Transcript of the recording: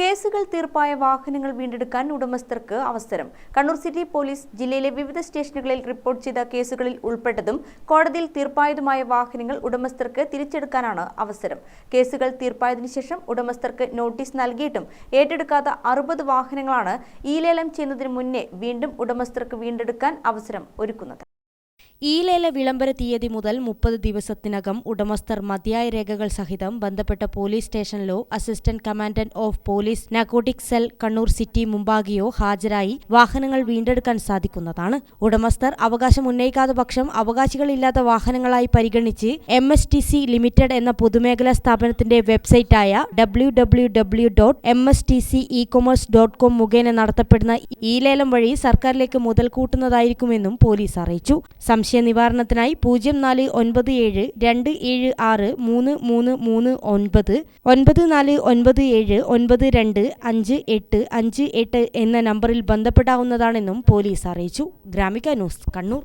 കേസുകൾ തീർപ്പായ വാഹനങ്ങൾ വീണ്ടെടുക്കാൻ ഉടമസ്ഥർക്ക് അവസരം. കണ്ണൂർ സിറ്റി പോലീസ് ജില്ലയിലെ വിവിധ സ്റ്റേഷനുകളിൽ റിപ്പോർട്ട് ചെയ്ത കേസുകളിൽ ഉൾപ്പെട്ടതും കോടതിയിൽ തീർപ്പായതുമായ വാഹനങ്ങൾ ഉടമസ്ഥർക്ക് തിരിച്ചെടുക്കാനാണ് അവസരം. കേസുകൾ തീർപ്പായതിനു ശേഷം ഉടമസ്ഥർക്ക് നോട്ടീസ് നൽകിയിട്ടും ഏറ്റെടുക്കാത്ത അറുപത് വാഹനങ്ങളാണ് ഈ ലേലം ചെയ്യുന്നതിന് മുന്നേ വീണ്ടും ഉടമസ്ഥർക്ക് വീണ്ടെടുക്കാൻ അവസരം ഒരുക്കുന്നത്. ഈ ലേല വിളംബര തീയതി മുതൽ മുപ്പത് ദിവസത്തിനകം ഉടമസ്ഥർ മതിയായ രേഖകൾ സഹിതം ബന്ധപ്പെട്ട police സ്റ്റേഷനിലോ assistant commandant of police narcotic cell Kannur city മുമ്പാകെയോ ഹാജരായി വാഹനങ്ങൾ വീണ്ടെടുക്കാൻ സാധിക്കുന്നതാണ്. ഉടമസ്ഥർ അവകാശം ഉന്നയിക്കാത്ത പക്ഷം അവകാശികളില്ലാത്ത വാഹനങ്ങളായി പരിഗണിച്ച് M S T C limited എന്ന പൊതുമേഖലാ സ്ഥാപനത്തിന്റെ വെബ്സൈറ്റായ W W W dot M S T C e commerce dot com മുഖേന നടത്തപ്പെടുന്ന ഈ ലേലം വഴി സർക്കാരിലേക്ക് മുതൽ കൂട്ടുന്നതായിരിക്കുമെന്നും പോലീസ് അറിയിച്ചു. സംശയ നിവാരണത്തിനായി പൂജ്യം നാല് ഒൻപത് ഏഴ് രണ്ട് ഏഴ് ആറ് മൂന്ന് മൂന്ന് മൂന്ന് ഒൻപത് ഒൻപത് നാല് ഒൻപത് ഏഴ് ഒൻപത് രണ്ട് അഞ്ച് എട്ട് അഞ്ച് എട്ട് എന്ന നമ്പറിൽ ബന്ധപ്പെടാവുന്നതാണെന്നും പോലീസ് അറിയിച്ചു. ഗ്രാമിക ന്യൂസ് കണ്ണൂർ.